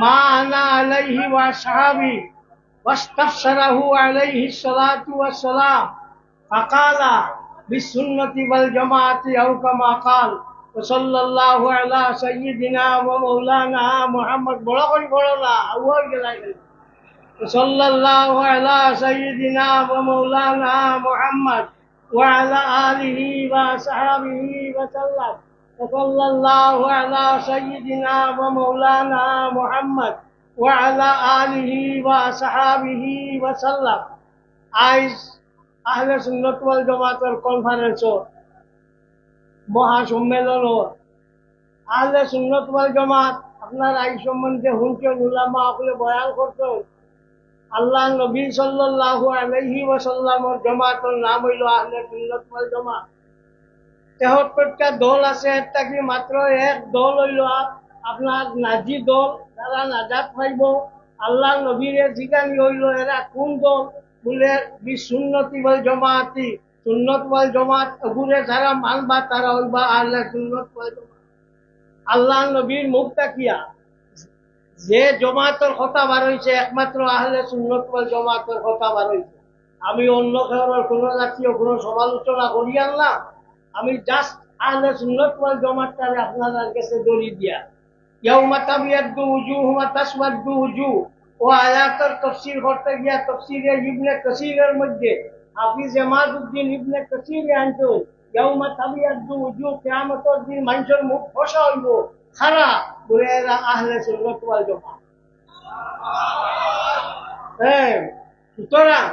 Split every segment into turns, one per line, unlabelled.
ما أنا عليه وأصحابي واستفسره عليه الصلاة والسلام فقال بالسنة والجماعة أو كما قال وصلى الله على سيدنا ومولانا محمد بلغن بلغنا أول جلائل وصلى الله على سيدنا ومولانا محمد وعلى آله وصحبه وسلم وصلى الله على سيدنا ومولانا محمد وعلى آله وصحبه وسلم আইজ আহলে সুন্নত ওয়াল জামাতের কনফারেন্সত মহাসম্মেলনত আহলে সুন্নত ওয়াল জামাত আপনার আই সম্বন্ধে হুনকেন উলামা আপনি বয়ান করতেন আল্লাহ নবী সাল্লাল্লাহু আলাইহি ওয়াসাল্লামর জামাতের নাম হইল আহলে সুন্নত ওয়াল জামাত তেহত্তরটা দল আছে একটা কি মাত্র এক দল হইল আপ- আপনার নাজি দল যারা নাজাত পাইব আল্লাহ নবীরে জিগানি হইল এরা কোন দল? বলে বিসুন্নতি ওয়াল জামাতি। সুন্নত ওয়াল জামাত ওগুরে যারা মানবা তারা হইবা আল্লাহ সুন্নত ওয়াল জামাত। আল্লাহ নবীর মুখ তাকিয়া। যে জমাতের কথা বার হয়েছে একমাত্র আহলে সুন্নত ওয়াল জমাতের কথা বার হয়েছে আমি অন্য কারোর কোনো জাতীয় কোনো সমালোচনা করি আনলাম। আমি জাস্ট আহলে সুন্নত ওয়াল জমাতটারে আপনাদের কাছে দড়ি দিয়া। ইয়াউমা তাবিয়াদ্দু উজুহুমা তাসওয়াদ্দু উজু। ও আয়াতের তফসির করতে গিয়া তফসিরে ইবনে কাসিরের মধ্যে হাফিজ জামাদউদ্দিন ইবনে কাসিরে আনতো ইয়াউমা তাবিয়াদ্দু উজু, কিয়ামতের দিন মানুষের মুখ ফসা হইব খারা। বলে এরা আহলে সুন্নত ওয়াল জামাত। হ্যাঁ সুতরাং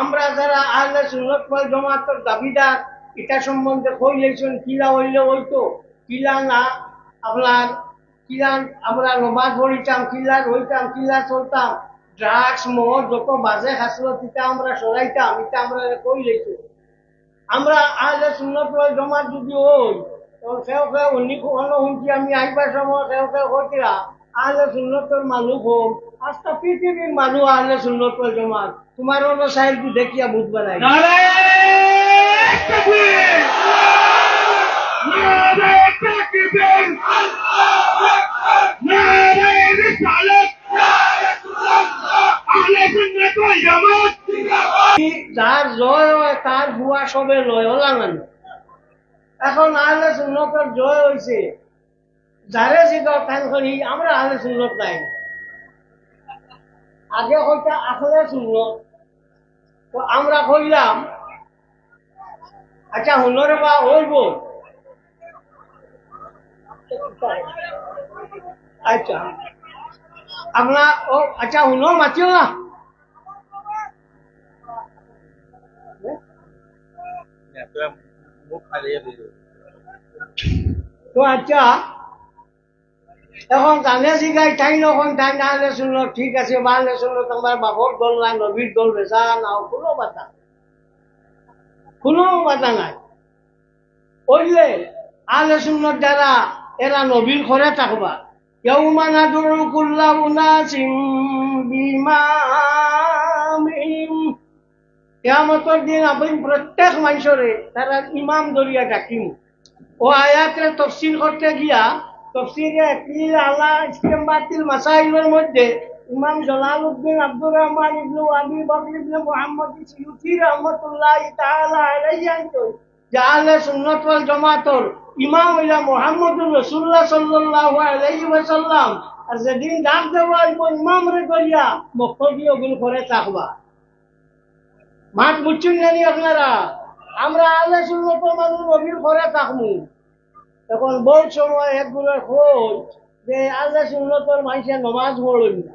আমরা যারা আহলে সুন্নত ওয়াল জামাতের দাবিদার এটা সম্বন্ধে কই লেছেন কিলা হইলে হইতো, কিলা না, আপনার কিলা, আমরা নমাজ পড়িতাম কিলা রইতাম, কিলা চলতাম ড্রাগস মদ, যত বাজে খাসলো তিতা আমরা সরাইতাম এটা আমরা কই লেছো আমরা আহলে সুন্নত ওয়াল জামাত যদি হই সেও সেও অন্য কোনো শুনছি আমি আইবার সময় সেও সেও হইতিরা আহলে সুন্নতর মানুষ হোম আজটা পৃথিবীর মানুষ আহলে সুন্নত জামাত তোমার অন্য সাহেবকে দেখিয়া বুঝবা নাই। যার জয় হয়, তার বুয়া সবে লয় এখন আহলে সুন্নতের জয় হয়েছে যারে করি, আমরা আহলে সুন্নত নাই। আগে হইতা আহলে সুন্নত। তো আমরা কইলাম আচ্ছা হুনরে বা হইব আচ্ছা। আপনার ও আচ্ছা হুনর মাতিও না তো আচ্ছা। এখন জানে শিখাই তাই নখন তাই না হলে শুনলো ঠিক আছে হলে শুনলো তোমার বাপর দল নাই নবীর দল বেচা নাও কোনো বাধা কোনো বাধা নাই। ওইলে আলে সুন্নত যারা, এরা নবীর ঘরে থাকবা। ইয়াউমা নাদুরু কুল্লা উনাসিম বিমামিহিম কিয়ামতের দিন আপনি প্রত্যেক মানুষরে তারা ইমাম দরিয়া ডাকিম। ও আয়াতের তফসিল করতে গিয়া তফসিরে কিল আলা ইস্তেমবাতিল মাসাইলের মধ্যে ইমাম জালালউদ্দিন আব্দুর রহমান ইবনু আবি বকর ইবনে মুহাম্মদ সিয়ুতি রাহমাতুল্লাহ তাআলা আলাইহি আনতো যে আহলে সুন্নাত ওয়াল জামাতর ইমাম হইলা মুহাম্মদুর রাসূলুল্লাহ সাল্লাল্লাহু আলাইহি ওয়াসাল্লাম। আর যেদিন ডাক দেওয়া হইব, ইমাম রে করিয়া মক্তবি ওগুলো করে থাকবা। মাঠ বুঝছেন জানি আপনারা? আমরা আল্লাহ সুন্নত মানুষ নবীর ঘরে থাকব এখন বহুত সময় একগুলোর খোঁজ যে আল্লাহ সুন্নতর মানুষের নমাজ পড়ল না।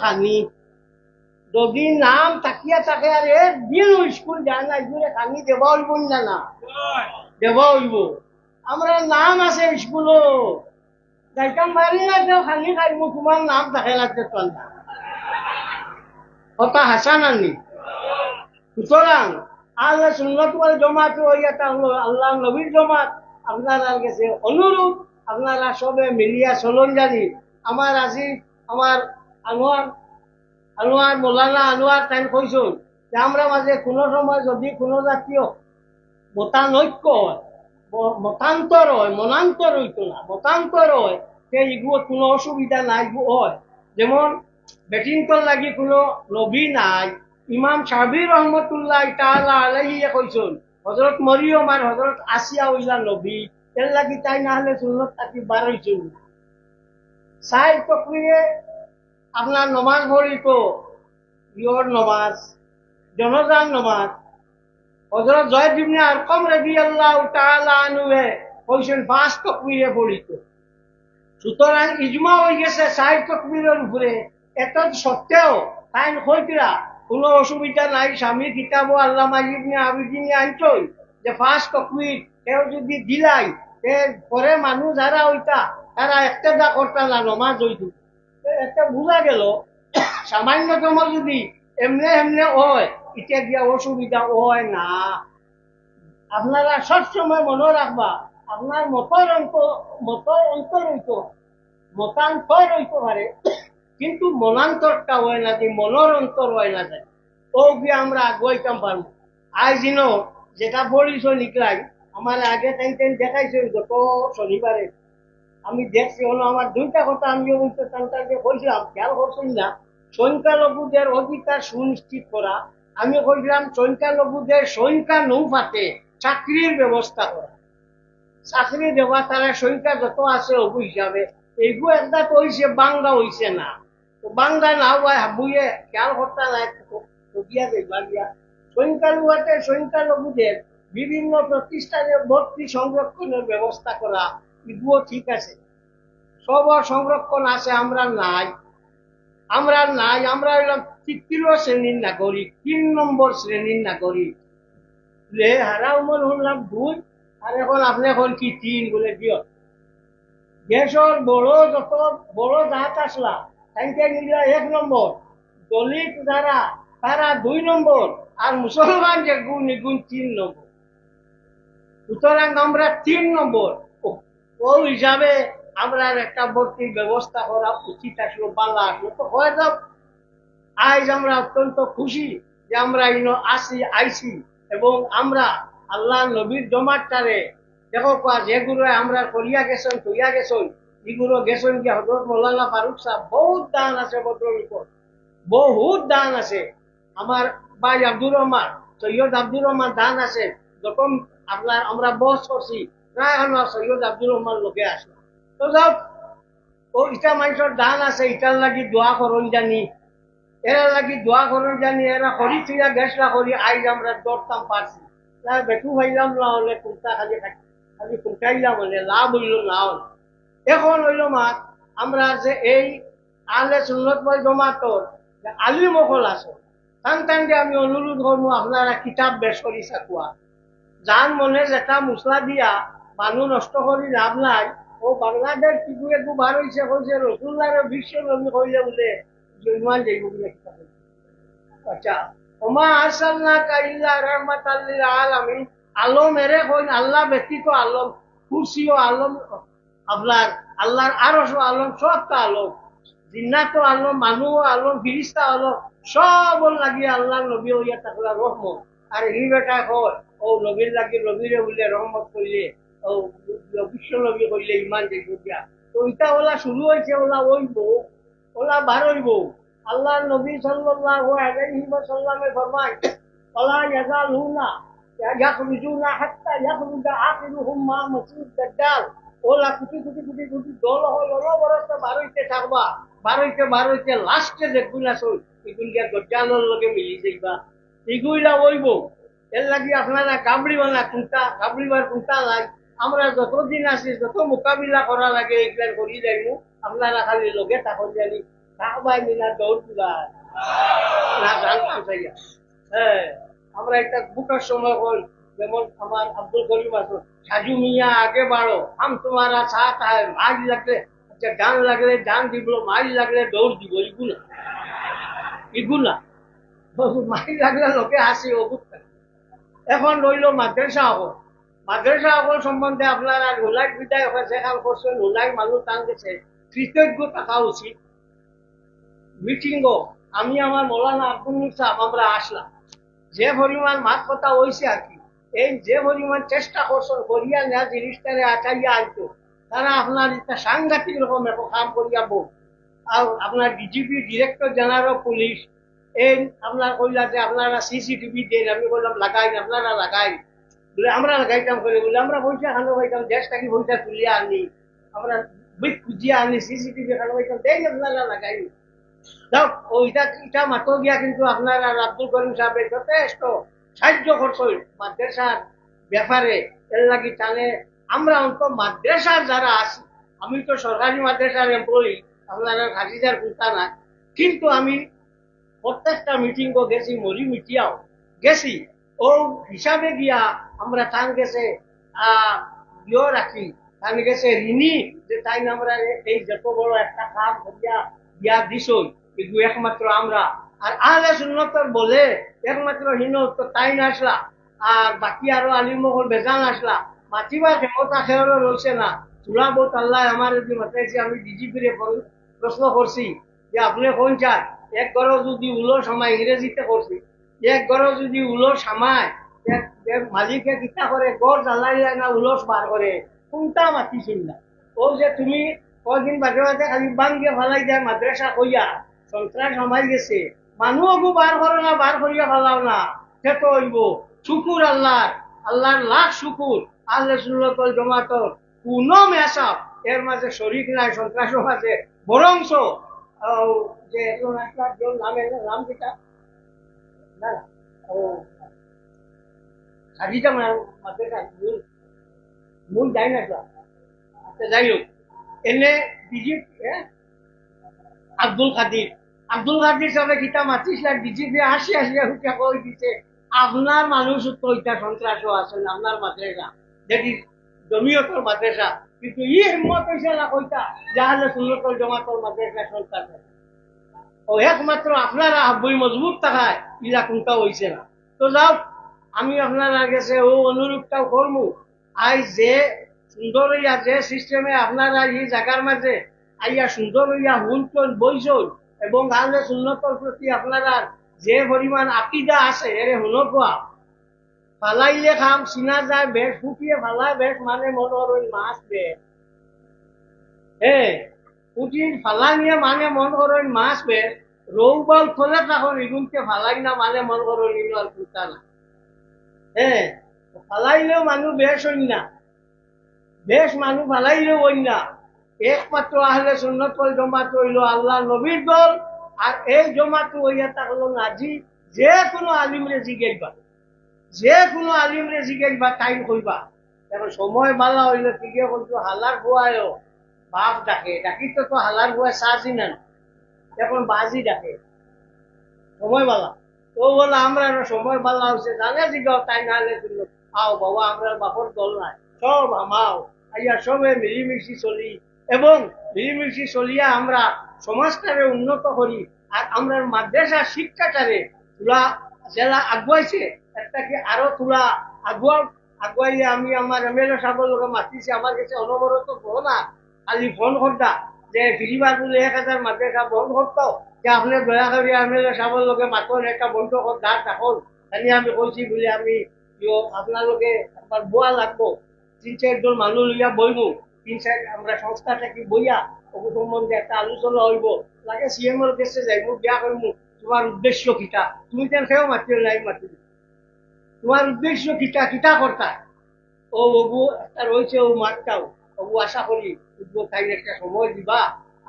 খানি। যদি নাম তাকিয়া থাকে আর একদিন স্কুল যায় না এগুলো খানি দেবা হইব না না দেবা হইব। আমরা নাম আছে স্কুলও যাইতাম মারি না খালি খাইব তোমার নাম থাকে তোর না কথা হাসান আনি সুতরাং আল্লাহ সুন্নত ওয়াল জমাত ওইটা হলো আল্লাহ নবীর জমাত। আপনারা কাছে অনুরোধ, আপনারা সবে মিলিয়া চলন জানি। আমার আজি আমার আনোয়ার আনোয়ার মোলানা আনোয়ার তাই কইসুন যে আমরা মাঝে কোনো সময় যদি কোনো জাতীয় মতানৈক্য হয় মতান্তর হয় মনান্তর হইতো না। মতান্তর হয় সে এগুলো কোনো অসুবিধা নাই হয়। যেমন বেটিংটন লাগি কোনো নবী নাই। ইমাম শাবির রহমতুল্লাহ তাআলা আলাইহি কইছুন, হযরত মরিয়ম আর হযরত আসিয়া হইলা নবী, এর লাগি তাই না হলে সুন্নত থাকি বার হইছুন সাই প্রক্রিয়ে আপনার নমাজ পড়িত ইয়র নমাজ, জনজান নমাজ। হজরত জয়দ ইবনে আরকম রাদিয়াল্লাহু তাআলা আনহুয়ে কইছেন পাঁচ তকবীরে পড়িত সুতরাং ইজমা হয়ে গেছে ষাট তকবীরের উপরে। এত সত্ত্বেও তাই হইতরা কোনো অসুবিধা নাই, স্বামী কিতাব আল্লাহ ইবনে আবিদিনী আনছই যে পাঁচ তকবীর কেউ যদি দিলাই পরে মানুষ যারা হইতা তারা একটা করতা না, নমাজ হইত। একটা বোঝা গেল। সামান্যতম যদি এমনে এমনে হয় এটা দিয়া অসুবিধা হয় না। আপনারা সবসময় মনে রাখবা, আপনার মতর অন্ত মতর অন্তর হইতো মতান্তর হইতে পারে। কিন্তু মনান্তরটা হয় না, যে মনের অন্তর হয় না যায় ও গিয়ে আমরা আগুয়াইতাম পারব দিন যেটা বলিস নিকলাই আমার আগে টাইম টাইম দেখাইছে গত শনিবারে আমি দেখছি হলো আমার দুইটা কথা আমি বলতে তান্তাকে কইছিলাম খেয়াল করছেন না, সংখ্যালঘুদের অধিকার সুনিশ্চিত করা আমি কইছিলাম সংখ্যালঘুদের সংখ্যা নৌপাতে চাকরির ব্যবস্থা করা চাকরি দেওয়া তারা সংখ্যা যত আছে, অবু হিসাবে এইগু একটা তো হইছে বাংলা হইছে না। বাংলা না হওয়ায় বুয়ে খেয়াল করতে নাই দিয়া। দেখবা দিয়া সংখ্যালঘুতে সংখ্যালঘুদের বিভিন্ন প্রতিষ্ঠানে ভর্তি সংরক্ষণের ব্যবস্থা করা এগুলো ঠিক আছে। সব সংরক্ষণ আছে, আমরা নাই। আমরা নাই, আমরা হইলাম তৃতীয় শ্রেণির নাগরিক, তিন নম্বর শ্রেণির নাগরিক। লে হারা উমর হলাম দুই আর এখন আপনি এখন কি তিন বলে দিও দেশের বড় যত বড় জাত আসলা তাইকে নিলা এক নম্বর, দলিত যারা তারা দুই নম্বর, আর মুসলমান যে গুণ নিগুণ তিন নম্বর। সুতরাং আমরা তিন নম্বর। ও- ও হিসাবে আমরা একটা ভর্তির ব্যবস্থা করা উচিত আসলো, পাল্লা আসলো, তো হয়ে যাও আজ আমরা অত্যন্ত খুশি যে আমরা ইনো আসি আইসি এবং আমরা আল্লাহ নবীর জমাটারে দেখো কোয়া যেগুলো আমরা করিয়া গেছেন করিয়া গেছেন এগুলো গেছেন কি হজরত মৌলানা ফারুক সাহেব? বহুত দান আছে বদলের উপর। বহুত দান আছে। আমার ভাই আব্দুর রহমান, সৈয়দ আব্দুর রহমান দান আছে। যখন আপনার আমরা বস করছি, প্রায় আমার সৈয়দ আব্দুর রহমান লোকে আসে। তো যাও, ও ইটা মানুষের দান আছে, ইটার লাগি দোয়া করন জানি। এরা লাগি দোয়া করন জানি, এরা করি থিয়া গেছলা করি আইজ আমরা দৌড়তাম পারছি। না বেটু ভাইলাম না হলে কুর্তা খালি খালি কুর্তাইলাম হলে লাভ হইল না হলে। এখন হইল মা, আমরা যে এই আলে সুন্নতময় জমাতর যে আলিম অকল আছে যে আমি অনুরোধ করব আপনারা কিতাব বেশ করি চাকুয়া যার মনে যেটা মশলা দিয়া মানুহ নষ্ট কৰি লাভ নাই, ও বাংলাদেশ কিছু একটু বার হয়েছে কইছে রসুল্লার বিশ্ব নবী কইলে বলে ইমান যাইব বলে কিতাব আচ্ছা ওমা আসাল্লাহ কাইল্লা রহমাত আলামিন আলম এরে কইন, আল্লাহ ব্যতীত আলম কুরসিও আলম আপনার আল্লাহর আরশও আলম সবটা আলম। জিন্নাতো আলম মানুহ আলম, ফিরিস্তা আলম, সব লাগি আল্লাহ নবী হইয়া থাকলা রহমত। আর ই বেটা কয়, ও নবীর লাগি নবীরে বলে রহমত করলে ও বিশ্ব নবী করলে ইমান দিয়া তো ইটা ওলা শুরু হয়েছে ওলা ওইব ওলা বার হইব আল্লাহ নবী সাল্লাল্লাহু আলাইহি ওয়াসাল্লামে ফরমায়, ওলা ইয়াজালুনা, ইয়াখরুজুনা হাত্তা ইয়াখরুজা আখিরুহুম মা মাসিহ দাজ্জাল। ওলা কুটি কুটি কুটি কুটি দল হল, অনবরত বার হইতে থাকবা বার হইতে বার লাস্টে দজ্জালের লগে মিলি যাইবা। এগুলা ওইব এর লাগি আপনারা গাবড়িবা না কুন্তা গাবড়িবার কুন্তা নাই আমরা যতদিন আছি, যত মোকাবিলা করা লাগে এগুলা করি যাইমু। আপনারা খালি লগে থাকুন জানি। থাকবাই মিলা দৌড় তুলা না হ্যাঁ আমরা একটা বুটার সময় হল। যেমন আমার আব্দুল করিম আছে, সাজু মিয়া আগে বাড়ো হাম তোমারা সাথ আয় মাছ লাগলে আচ্ছা গান লাগলে গান দিব মাছ লাগলে দৌড় দিব, এগুলা। এগুলা। মাছ লাগলে লোকে হাসি, অবুত এখন রইল মাদ্রাসা হল। মাদ্রাসা হল সম্বন্ধে আপনারা হুলাক বিদায় হয়েছে কাল করছেন হুলাক মানুষ টান গেছে কৃতজ্ঞ থাকা উচিত। মিটিংও আমি আমার মৌলানা আব্দুল সাহেব, আমরা আসলাম। যে পরিমাণ মাত কথা হয়েছে আর কি। এই যে পরিমাণ চেষ্টা করছেন, করিয়া নেওয়া জিনিসটারে আটাইয়া আনতো, তারা আপনার একটা সাংঘাতিক রকম একটা কাম করিয়া বউ। আর আপনার ডিজিপি ডিরেক্টর জেনারেল পুলিশ এই আপনার কইলা যে আপনারা সিসিটিভি দেন, আমি বললাম লাগাই, আপনারা লাগাই। বলে, আমরা লাগাইতাম করে, বলে, আমরা পয়সা খানো পাইতাম দেশ থাকি পয়সা তুলিয়া আনি? আমরা বিক খুঁজিয়া আনি সিসিটিভি খানো পাইতাম দেই আপনারা লাগাই। যাও, ওইটা, এটা মাতো গিয়া কিন্তু আপনার আব্দুল করিম সাহেবের যথেষ্ট সাহায্য করছেন মাদ্রাসার ব্যাপারে। এর তাহলে আমরা অন্ত মাদ্রাসার যারা আছি, আমি তো সরকারি মাদ্রাসার এমপ্লয়ি আপনারা হাজিজার কুর্তা না, কিন্তু আমি প্রত্যেকটা মিটিং গেছি, মরি মিটিয়াও গেছি। ও হিসাবে গিয়া আমরা টান গেছে ইয়ে রাখি টান গেছে ঋণী, যে তাই আমরা এই যত বড় একটা কাম করিয়া, দিয়া দিছই, কিন্তু একমাত্র আমরা আর আহলে সুন্নতর বলে, একমাত্র হীন তো তাই আসলা? আর বাকি আরও আলিমহল বেজান আসলা? মাতিবার ক্ষমতা খেয়ারও রয়েছে না? চুলা বোত আল্লাহ আমার যদি মাতাইছে আমি ডিজিপিরে প্রশ্ন করছি। যে আপনি কোন চান? এক গড় যদি উলো সময় ইংরেজিতে করছি। এক গড় যদি উলো সামায় মালিকে কিতা করে গড় জ্বালাই যায় না উলস বার করে। কোনটা মাতিছিল না ও যে তুমি কদিন বাদে বাদে খালি বাঙ্গে ফালাই যায় মাদ্রাসা কইয়া, সন্ত্রাস সমাই গেছে। মানুহকো বার করো না, বার করিয়া ফালাও না। সে তো হইব। শুকুর আল্লাহর আল্লাহর লাখ শুকুর আল্লাহ সুন্নতল জমাতর কোনো মেসাব এর মাঝে শরিক নাই সন্ত্রাসের মাঝে বরংস যে একজন একটা নামে নাম যেটা না ও হাজিটা মাঝে মূল। যাই না আচ্ছা যাই হোক। এনে বিজি আব্দুল কাদির আব্দুল কাদির সাহেব কিতা মাতিছিল বিজেপি আসি আসিয়া হুকিয়া কই দিছে? আপনার মানুষ তো ইটা সন্ত্রাসও আছে না, আপনার মাদ্রাসা? যেটি জমিয়তর মাদ্রাসা। কিন্তু ই হিম্মত হয়েছে না কইতা যাহলে সুন্নতল জমাতর মাদ্রাসা সন্ত্রাস ও একমাত্র আপনারা বই মজবুত থাকায় ইলা কোনটা হইছে না। তো যাও আমি আপনারা গেছে ও অনুরূপটাও করমু। আই যে সুন্দর হইয়া যে সিস্টেমে আপনারা এই জায়গার মাঝে আইয়া সুন্দর হইয়া হুলচন বইছন এবং আহলে সুন্নতর প্রতি আপনারা যে পরিমাণ আকিদা আছে, এরে হুনকুয়া ফালাইলে খাম চিনা যায়, বেশ ফুটিয়ে ফালায়, বেশ মানে মনোর ওই মাছ বেশ হে পুটির ফালানিয়ে মানে মন করেন মাছ বেশ রৌবাল খোলে তখন ইগুনকে ফালাই না মানে মন করেন ইনু আর কুতা না। হ্যাঁ ফালাইলেও মানুষ বেশ হইন না। বেশ মানুষ ফালাইলেও হইন না। একমাত্র আহলে সুন্নতল জমাত হইল আল্লাহ নবীর দল, আর এই জমাত হইয়া থাকল নাজি। যে কোনো আলিমরে জিগাইবা যে কোনো আলিমরে জিগাইবা টাইম কইবা। এখন সময় বালা হইলে ঠিকে কিন্তু হালার বুয়ায়ও বাপ ডাকে, ডাকি তো হালার বুয়ায় সাজি নেন এখন বাজি ডাকে। সময় বালা তো বলে, আমরা না সময় বালা হচ্ছে, জানে জিগাও, তাই না হলে আও বাবা, আমরা বাপর দল নাই। সব আমাও। আইয়া সবে মিলিমিশি চলি। এবং মিলিমিশি চলিয়া আমরা সমাজটারে উন্নত করি আর আমরা মাদ্রাসা শিক্ষাটারে তুলা জেলা আগুয়াইছে, একটাকে আরও তুলা আগুয়া আগুয়াইয়া আমি আমার এমএলএ সাহেবের লোকে মাতিছি, আমার কাছে অনবরত না খালি ফোন করতা যে ফিরিবার বলে এক হাজার মাদ্রাসা বন্ধ করতো, যে আপনি দয়া করে এমএলএ সাহেবের লোকে মাতন একটা বন্ধ কর দাঁড় থাকুন। খালি আমি কইছি বলে আমি ইয়ো আপনালোকে একবার বোয়া লাগবো। তিন চারজন মানুষ লইয়া বইমু আমরা সংস্থা থাকি বইয়া ওকে সম্বন্ধে একটা আলোচনা হইব। লাগে সিএম এর কাছে যাইব বিয়া করব তোমার উদ্দেশ্য কিটা? তুমি তেন খেয়েও মাতিও নাই মাতি তোমার উদ্দেশ্য কিটা কিটা কর্তা? ও বাবু, একটা রয়েছে ও মাঠটাও। বাবু, আশা করি বুঝব তাই একটা সময় দিবা।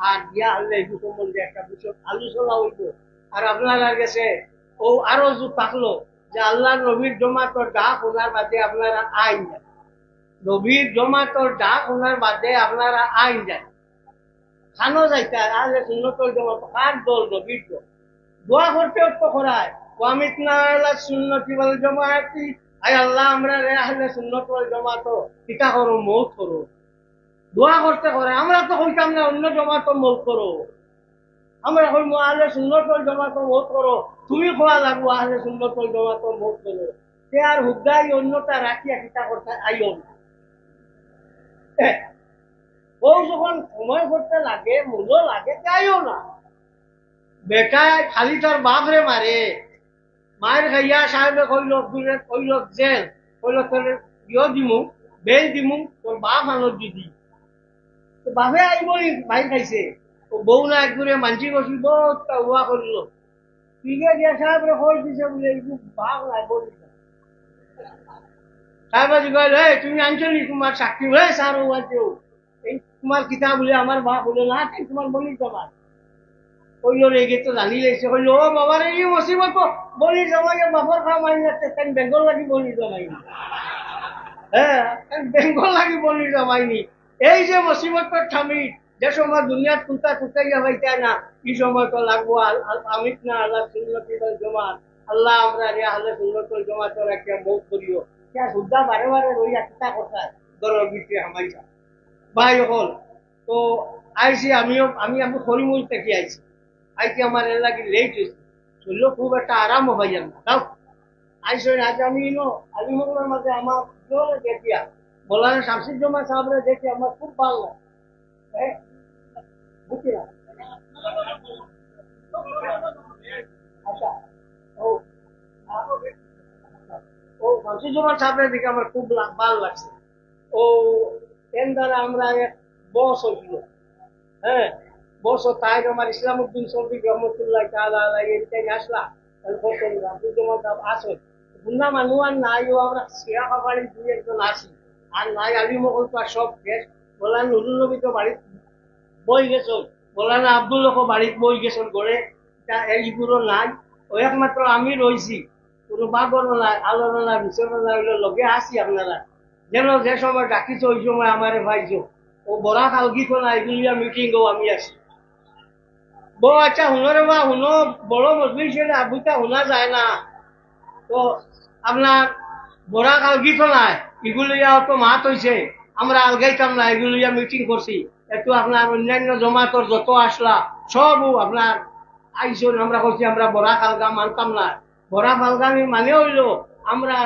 আর দিয়া হলে এই সম্বন্ধে একটা বিষয় আলোচনা হইব। আর আপনারা গেছে, ও আরও যুগ থাকল যে আল্লাহ নবীর জমাতর ডাক ওনার বাদে আপনারা আইন যান নবীর জমাতর ডাক ওনার বাদে আপনারা আইন যান খানো যাইতে আহলে সুন্নতল জমাত কার দল নবীর দল। দোয়া করতে তো করায় ওয়ামিত না আলা সুন্নতি বল জমাতি আয় আল্লাহ, আমরা রে আহলে সুন্নত ওয়াল জমাত কিতা করো, মৌত করো। দোয়া করতে করে, আমরা তো হইতাম না, অন্য জমাত মৌত করো। আমরা হইম আহলে সুন্নত ওয়াল জমাত মৌত করো। তুমি খোয়া লাগবো, আহলে সুন্নত ওয়াল জমাত মৌত করো? সে আর হুদ্দাই অন্যটা রাখিয়া কিতা করতে আইও না। ও যখন সময় করতে লাগে মূল্য লাগে, যাইও না। বেটা খালি তোর বাপরে মারে। মায়ের খাইয়া সাহেবে কইল, দূরে কইল জেল কইল তোর ইয় দিমু বেল দিমু, তোর বাপ আনত দিদি বাপে আইব মাইর খাইছে। বউ না একদূরে মানসি করছি বহুত উয়া করল। ঠিকে দিয়া সাহেবরে কই দিছে বলে বাপ নাই বলি সাহেবাজি কইল হে তুমি আনছো নি তোমার সাক্ষী হয়ে সার আনছো এই, তোমার কিতাব বলে, আমার বাপ বলে, না তোমার বলি তোমার কইল রে গে তো জানি কইল ও বাবা রে এই মুসিবত বলি জমাই বাপর খা মারি না তাই বেঙ্গল লাগি বলি জমাই হ্যাঁ তাই বেঙ্গল লাগি বলি জমাইনি এই যে মুসিবত ঠামি যে সময় দুনিয়ার তুলতা তুতাইয়া হইতে না এই সময় তো লাগবো আমিত না, আল্লাহ সুন্নতি জমাত। আল্লাহ আমরা রে আল্লাহ জমা জমাতের একটা বহুত করিও। কে সুদ্ধা বারে বারে রইয়া কিতা কথা। দরের ভিতরে হামাইছা ভাই হল তো আইসি আমিও, আমি আমি হরিমুল থেকে আইছি। আইসি আমার এর লাগি লেট হয়েছে চলল খুব একটা আরাম হয়ে যাবে না তাও আইসো আজ আমি নো আলিমুল্লার মাঝে আমার জোরে দেখিয়া বলার শামসুর জমা সাহেবরে দেখি আমার খুব ভালো লাগে। বুঝছি না? আচ্ছা। ও ও জমা সাহেবরে আমার খুব ভালো লাগছে। ও এর দ্বারা আমরা বস হয়েছিল হ্যাঁ বস তাই আমার ইসলাম উদ্দিন সৌদি রহমতুল্লাহ আসলা। আব্দুল সাহেব আর নাই, ও আমরা শিয়া দুই একজন আসি। আর নাই, আলী মকল তো সব শেষ। বলা নুরুল নবী তো বাড়িত বই গেছন। বলা না আব্দুল বাড়িত বই গড়ে। এইগুলো নাই। ও একমাত্র আমি রইছি। কোনো বাগর নাই আলোর নাই বিচর নাই লগে আসি আপনারা। যেন যে সময় ডাকিছ, ওই সময় আমারে ভাইছো ও বড়া কালকি কোনা এগুলিয়া মিটিং গো আমি আসি বউ আচ্ছা হুনরে বা হুনো বড় মজলিস হলে আবুটা শোনা যায় না। তো আপনার বড়া কালকি নাই এগুলিয়া তো মাত হইছে আমরা আলগাইতাম না এগুলিয়া মিটিং করছি একটু আপনার অন্যান্য জমাতর যত আসলা, সব আপনার আইসন আমরা করছি আমরা বড়া কালগা মানতাম না। গোড়া বালগামি মানে হইল আমরা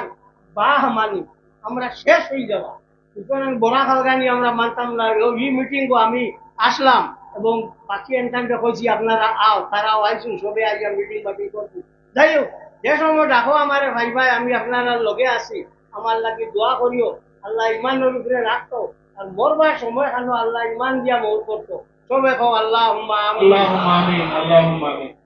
বাহ মানি, আমরা শেষ হয়ে যাওয়া সুতরাং বড়া খালগানি আমরা মানতাম না। এই মিটিং আমি আসলাম এবং বাকি এনটাইমটা কইছি, আপনারা আও, তারাও আইসুন, সবে আজ মিটিং বাকি করছি যাই হোক, যে সময় ডাকো আমার, ভাই ভাই, আমি আপনারা লগে আছি। আমার লাগে দোয়া করিও, আল্লাহ ইমান রূপে রাখতো আর মরবার সময় খানো, আল্লাহ ইমান দিয়া মৌত করতো। সবে কো আল্লাহ
আল্লাহ আল্লাহ